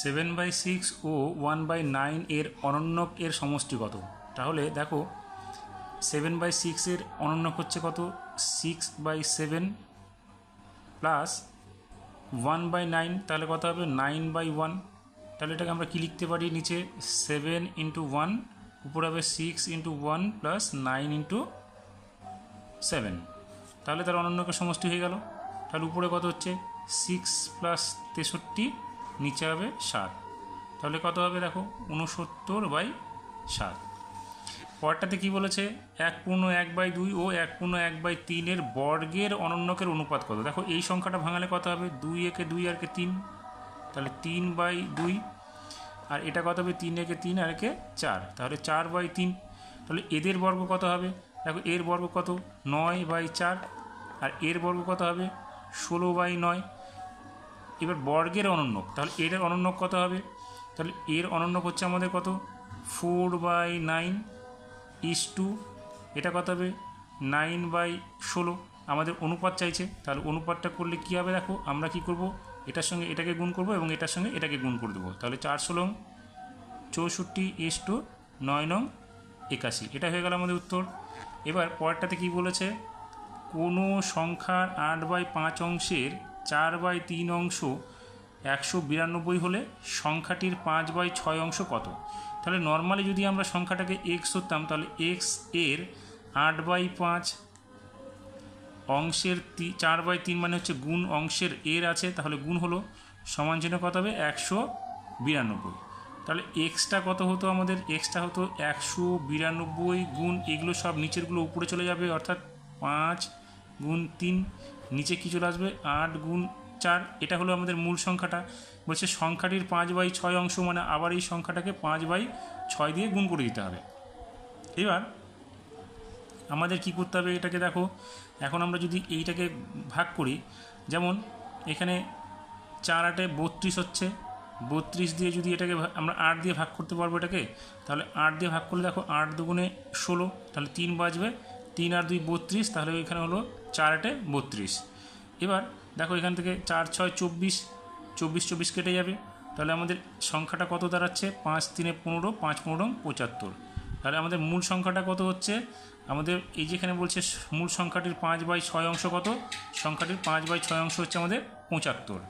Seven by six ও one by nine এর অনন্যক এর সমষ্টি কত? তাহলে দেখো, সেভেন বাই সিক্সের অনন্যক হচ্ছে কত? Six by seven plus one by nine, তাহলে কত হবে? Nine by one. তাহলে এটাকে আমরা কি লিখতে পারি নিচে? সেভেন ইন্টু ওয়ান, উপরে হবে six into one plus nine into seven. তাহলে তার অনন্যকের সমষ্টি হয়ে গেল। তাহলে উপরে কত হচ্ছে? সিক্স প্লাস তেষট্টি নিচে হবে সাত। তাহলে কত হবে দেখো? উনসত্তর বাই সাত। পরটাতে কি বলেছে? এক পূর্ণ এক বাই দুই ও এক পূর্ণ এক বাই তিনের বর্গের অনন্যকের অনুপাত কত? দেখো, এই সংখ্যাটা ভাঙালে কত হবে? দুই একে দুই আর কে তিন। তাহলে তিন বাই দুই। আর এটা কত হবে? তিন একে তিন আর একে চার। তাহলে চার বাই তিন। তাহলে এদের বর্গ কত হবে? দেখো, এর বর্গ কত? নয় বাই চার। আর এর বর্গ কত হবে? ষোলো বাই নয়। এবার বর্গের অনন্যক, তাহলে এর অনন্যক কত হবে? তাহলে এর অনন্যক হচ্ছে আমাদের কত? Four by nine is two, এটা কত হবে? নাইন বাই ষোলো। আমাদের অনুপাত চাইছে, তাহলে অনুপাতটা করলে কী হবে দেখো? আমরা কি করব? এটার সঙ্গে এটাকে গুণ করব এবং এটার সঙ্গে এটাকে গুণ করে দেবো। তাহলে চার ষোলো চৌষট্টি ইস টু নয় নং একাশি। এটা হয়ে গেল আমাদের উত্তর। এবার পরেরটাতে কি বলেছে? কোনো সংখ্যার আট বাই পাঁচ অংশের চার বাই তিন অংশ একশো বিরানব্বই হলে সংখ্যাটির পাঁচ বাই ছয় অংশ কত? তাহলে নর্মালি যদি আমরা সংখ্যাটাকে এক্স ধরতাম, তাহলে এক্সের আট বাই পাঁচ অংশের তি, চার বাই তিন মানে হচ্ছে গুণ অংশের এর আছে, তাহলে গুণ হলো সমান চিহ্ন কত হবে? একশো বিরানব্বই। তাহলে এক্সটা কত হতো আমাদের? এক্সটা হতো একশো বিরানব্বই গুণ, এগুলো সব নিচেরগুলো উপরে চলে যাবে, অর্থাৎ পাঁচ গুণ তিন। নিচে কী চলে আসবে আট গুণ চার, এটা হলো আমাদের মূল সংখ্যাটা। বলছে সংখ্যাটির পাঁচ বাই ছয় অংশ মানে আবার এই সংখ্যাটাকে পাঁচ বাই ছয় দিয়ে গুণ করে দিতে হবে। এবার আমাদের কি করতে হবে এটাকে দেখো, এখন আমরা যদি এইটাকে ভাগ করি, যেমন এখানে চার আটে বত্রিশ হচ্ছে, বত্রিশ দিয়ে যদি এটাকে আমরা আট দিয়ে ভাগ করতে পারব এটাকে, তাহলে আট দিয়ে ভাগ করলে দেখো আট দুগুণে ষোলো, তাহলে তিন বাজবে তিন আর দুই বত্রিশ, তাহলে এখানে হলো চার আটে বত্রিশ। এবার দেখো এখান থেকে চার, ছয়, চব্বিশ চব্বিশ চব্বিশ কেটে যাবে। তাহলে আমাদের সংখ্যাটা কত দাঁড়াচ্ছে? পাঁচ, তিনে পনেরো, পাঁচ, পনেরো পঁচাত্তর। তাহলে আমাদের মূল সংখ্যাটা কত হচ্ছে? আমাদের এই যেখানে বলছে মূল সংখ্যাটির পাঁচ বাই ছয় অংশ কত? সংখ্যাটির পাঁচ বাই ছয় অংশ হচ্ছে আমাদের পঁচাত্তর।